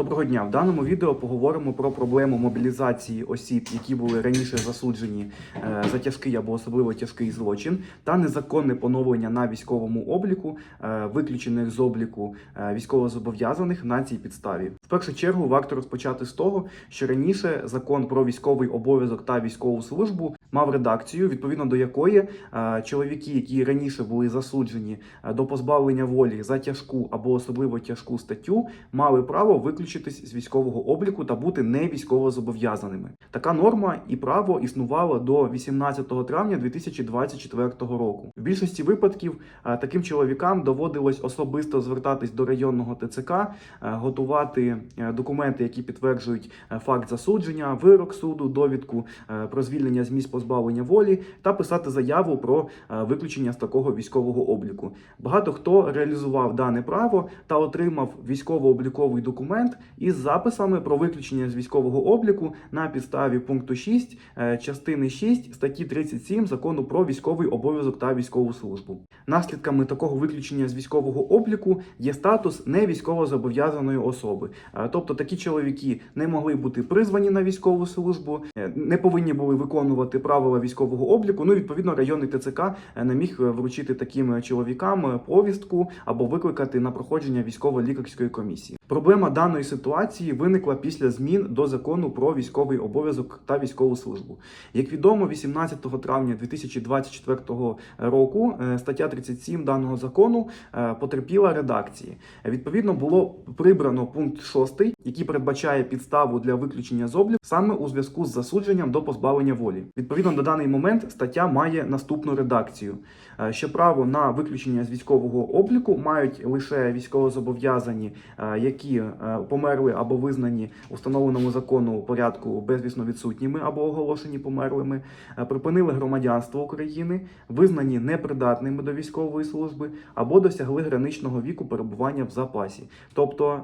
Доброго дня! В даному відео поговоримо про проблему мобілізації осіб, які були раніше засуджені е, за тяжкий або особливо тяжкий злочин, та незаконне поновлення на військовому обліку, е, виключених з обліку е, військовозобов'язаних на цій підставі. В першу чергу варто розпочати з того, що раніше закон про військовий обов'язок та військову службу мав редакцію, відповідно до якої е, чоловіки, які раніше були засуджені е, до позбавлення волі за тяжку або особливо тяжку статтю, мали право виключитись з військового обліку та бути не військовозобов'язаними. Така норма і право існувало до 18 травня 2024 року. В більшості випадків е, таким чоловікам доводилось особисто звертатись до районного ТЦК, готувати документи, які підтверджують факт засудження, вирок суду, довідку про звільнення з місць позбавлення волі та писати заяву про е, виключення з такого військового обліку. Багато хто реалізував дане право та отримав військово-обліковий документ із записами про виключення з військового обліку на підставі пункту 6 е, частини 6 статті 37 закону про військовий обов'язок та військову службу. Наслідками такого виключення з військового обліку є статус невійськовозобов'язаної особи. Е, Тобто такі чоловіки не могли бути призвані на військову службу, не повинні були виконувати правила військового обліку. Ну, відповідно, районний ТЦК е, не міг е, вручити таким чоловікам е, повістку або викликати на проходження військово-лікарської комісії. Проблема даної ситуації виникла після змін до закону про військовий обов'язок та військову службу. Як відомо, 18 травня 2024 року стаття 37 даного закону потерпіла редакції. Відповідно, було прибрано пункт 6, який передбачає підставу для виключення з обліку саме у зв'язку з засудженням до позбавлення волі. Відповідно, на даний момент стаття має наступну редакцію: е, що право на виключення з військового обліку мають лише військовозобов'язані, е, які е, померли або визнані у встановленому закону порядку безвісно відсутніми або оголошені померлими, припинили громадянство України, визнані непридатними до військової служби або досягли граничного віку перебування в запасі. Тобто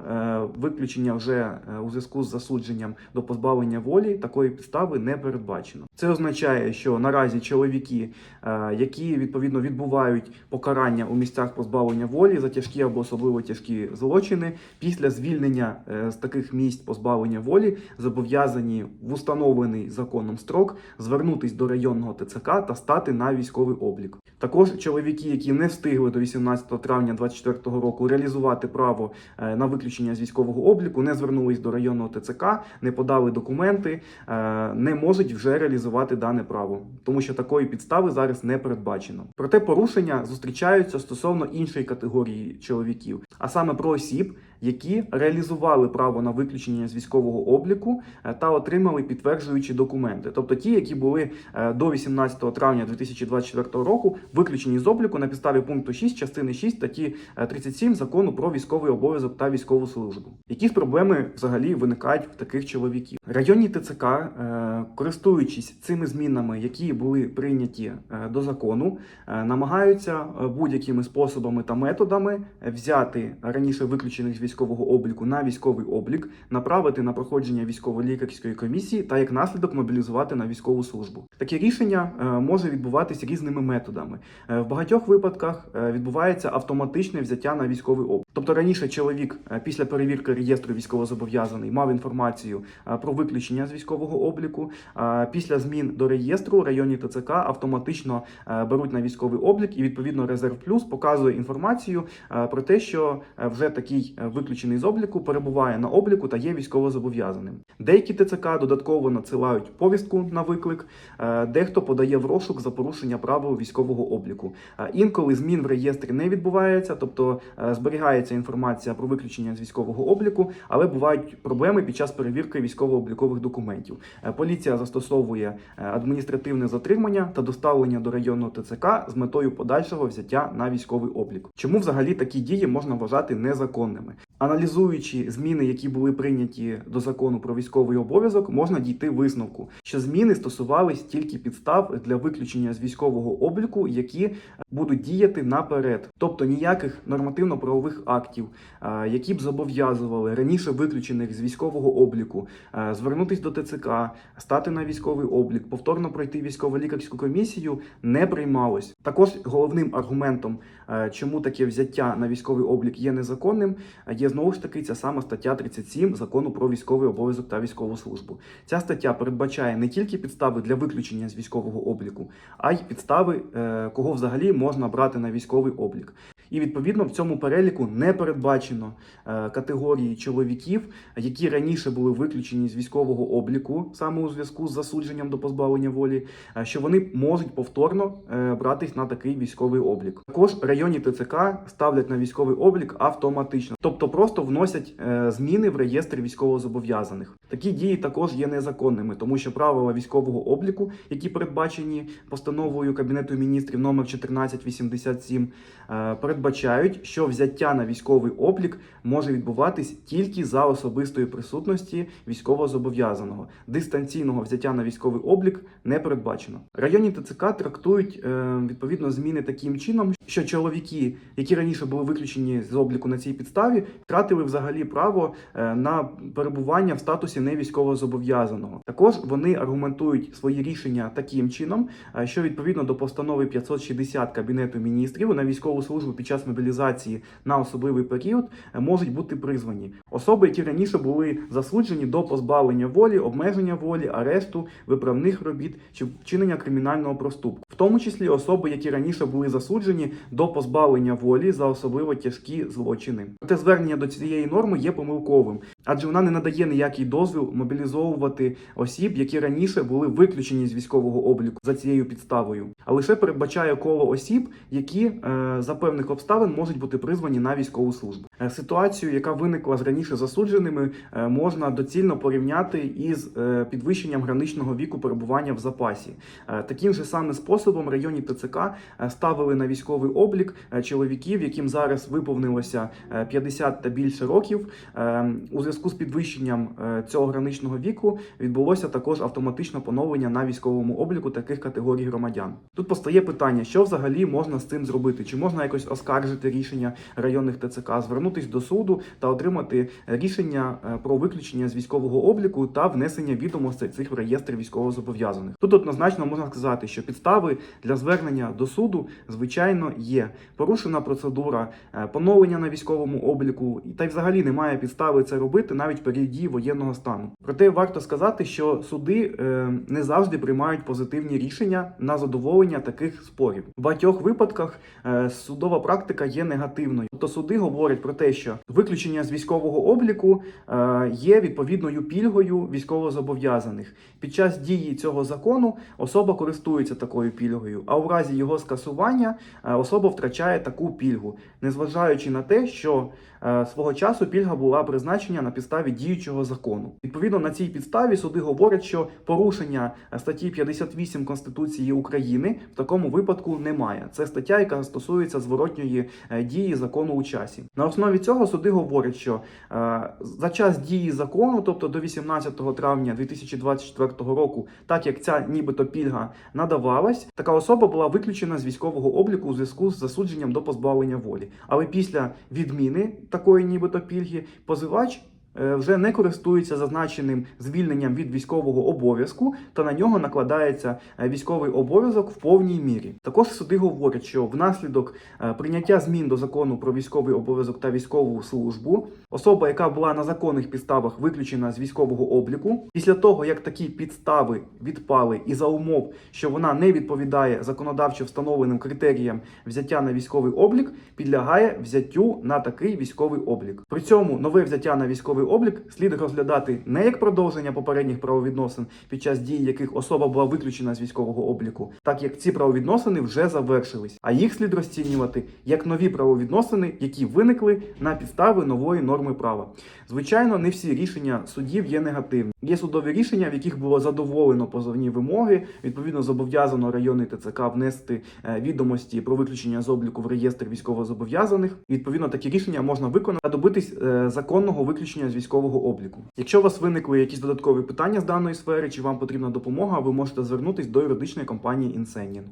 виключення вже у зв'язку з засудженням до позбавлення волі такої підстави не передбачено. Це означає, що наразі чоловіки, е, які відповідно відбувають покарання у місцях позбавлення волі за тяжкі або особливо тяжкі злочини, після звільнення е, з таких місць позбавлення волі зобов'язані в установлений законом строк звернутись до районного ТЦК та стати на військовий облік. Також чоловіки, які не встигли до 18 травня 2024 року реалізувати право е, на виключення з військового обліку, не звернулись до районного ТЦК, не подали документи, е, не можуть вже реалізувати дане право, тому що такої підстави зараз не передбачено. Проте порушення зустрічаються стосовно іншої категорії чоловіків, а саме про осіб, які реалізували право на виключення з військового обліку е, та отримали підтверджуючі документи, тобто ті, які були е, до 18 травня 2024 року виключені з обліку на підставі пункту 6 частини 6 статті е, 37 закону про військовий обов'язок та військову службу. Які проблеми взагалі виникають в таких чоловіків? Районні ТЦК, е, користуючись цими змінами, які були прийняті е, до закону, е, намагаються е, будь-якими способами та методами взяти раніше виключених з військового обліку на військовий облік, направити на проходження військово-лікарської комісії та як наслідок мобілізувати на військову службу. Таке рішення е, може відбуватися різними методами. Е, В багатьох випадках е, відбувається автоматичне взяття на військовий облік. Тобто раніше чоловік е, після перевірки реєстру військовозобов'язаний мав інформацію е, про виключення з військового обліку. Е, Після змін до реєстру районні ТЦК автоматично беруть на військовий облік і відповідно резерв плюс показує інформацію про те, що вже такий виключений з обліку перебуває на обліку та є військовозобов'язаним. Деякі ТЦК додатково надсилають повістку на виклик, дехто подає в розшук за порушення правил військового обліку. Інколи змін в реєстрі не відбувається, тобто е, зберігається інформація про виключення з військового обліку, але бувають проблеми під час перевірки військово-облікових документів. Е, Поліція застосовує е, адміністративне затримання та доставлення до районного ТЦК з метою подальшого взяття на військовий облік. Чому взагалі такі дії можна вважати незаконними? Аналізуючи зміни, які були прийняті до закону про військовий обов'язок, можна дійти висновку, що зміни стосувались тільки підстав для виключення з військового обліку, які будуть діяти наперед, тобто ніяких нормативно-правових актів, е, які б зобов'язували раніше виключених з військового обліку е, звернутись до ТЦК, стати на військовий облік, повторно пройти військово-лікарську комісію, не приймалось. Також головним аргументом, е, чому таке взяття на військовий облік є незаконним, є є знову ж таки ця сама стаття 37 закону про військовий обов'язок та військову службу. Ця стаття передбачає не тільки підстави для виключення з військового обліку, а й підстави, е, кого взагалі можна брати на військовий облік. І відповідно в цьому переліку не передбачено е, категорії чоловіків, які раніше були виключені з військового обліку, саме у зв'язку з засудженням до позбавлення волі, е, що вони можуть повторно е, братись на такий військовий облік. Також районні ТЦК ставлять на військовий облік автоматично, тобто просто вносять зміни в реєстр військовозобов'язаних. Такі дії також є незаконними, тому що правила військового обліку, які передбачені постановою Кабінету міністрів номер 1487, е, передбачають, що взяття на військовий облік може відбуватись тільки за особистої присутності військовозобов'язаного. Дистанційного взяття на військовий облік не передбачено. Районні ТЦК трактують е, відповідно зміни таким чином, що чоловіки, які раніше були виключені з обліку на цій підставі, втратили взагалі право е, на перебування в статусі невійськовозобов'язаного. Також вони аргументують свої рішення таким чином, е, що відповідно до постанови 560 Кабінету міністрів на військову службу під час мобілізації на особливий період е, можуть бути призвані особи, які раніше були засуджені до позбавлення волі, обмеження волі, арешту, виправних робіт чи вчинення кримінального проступку, в тому числі особи, які раніше були засуджені до позбавлення волі за особливо тяжкі злочини. Проте звернення до цієї норми є помилковим, адже вона не надає ніякий дозвіл мобілізовувати осіб, які раніше були виключені з військового обліку за цією підставою, а лише передбачає коло осіб, які е, за певних обставин можуть бути призвані на військову службу. Е, Ситуацію, яка виникла з раніше засудженими, е, можна доцільно порівняти із е, підвищенням граничного віку перебування в запасі. Таким же самим способом районні ТЦК ставили на військовий облік чоловіків, яким зараз виповнилося е, 50 та більше років. У зв'язку з підвищенням цього граничного віку відбулося також автоматичне поновлення на військовому обліку таких категорій громадян. Тут постає питання, що взагалі можна з цим зробити? Чи можна якось оскаржити рішення районних ТЦК, звернутись до суду та отримати рішення е, про виключення з військового обліку та внесення відомостей цих в реєстр військовозобов'язаних? Тут однозначно можна сказати, що підстави для звернення до суду звичайно є. Порушена процедура е, поновлення на військовому обліку, і та й взагалі немає підстави це робити навіть в дії воєнного стану. Проте варто сказати, що суди е, не завжди приймають позитивні рішення на задоволення таких спорів. В багатьох випадках судова практика є негативною. Тобто суди говорять про те, що виключення з військового обліку е, є відповідною пільгою військовозобов'язаних. Під час дії цього закону особа користується такою пільгою, а у разі його скасування е, особа втрачає таку пільгу, незважаючи на те, що е, свого часу пільга була призначена на підставі діючого закону. Відповідно на цій підставі суди говорять, що порушення статті 58 Конституції України в такому випадку немає. Це стаття, яка стосується зворотньої е, дії закону у часі. На основі цього суди говорять, що е, за час дії закону, тобто до 18 травня 2024 року, так як ця нібито пільга надавалась, така особа була виключена з військового обліку у зв'язку з засудженням до позбавлення волі. Але після відміни такої нібито пільги позивач. Е, Вже не користується зазначеним звільненням від військового обов'язку, та на нього накладається е, військовий обов'язок в повній мірі. Також суди говорять, що внаслідок е, прийняття змін до закону про військовий обов'язок та військову службу особа, яка була на законних підставах виключена з військового обліку, після того як такі підстави відпали і за умов, що вона не відповідає законодавчо встановленим критеріям взяття на військовий облік, підлягає взяттю на такий військовий облік. При цьому нове взяття на військовий облік слід розглядати не як продовження попередніх правовідносин, під час дії яких особа була виключена з військового обліку, так як ці правовідносини вже завершились, а їх слід розцінювати як нові правовідносини, які виникли на підстави нової норми права. Звичайно, не всі рішення судів є негативні. Є судові рішення, в яких було задоволено позовні вимоги. Відповідно, зобов'язано районний ТЦК внести е, відомості про виключення з обліку в реєстр військовозобов'язаних. Відповідно, такі рішення можна виконати та добитись е, законного виключення військового обліку. Якщо у вас виникли якісь додаткові питання з даної сфери, чи вам потрібна допомога, ви можете звернутись до юридичної компанії Інсенін.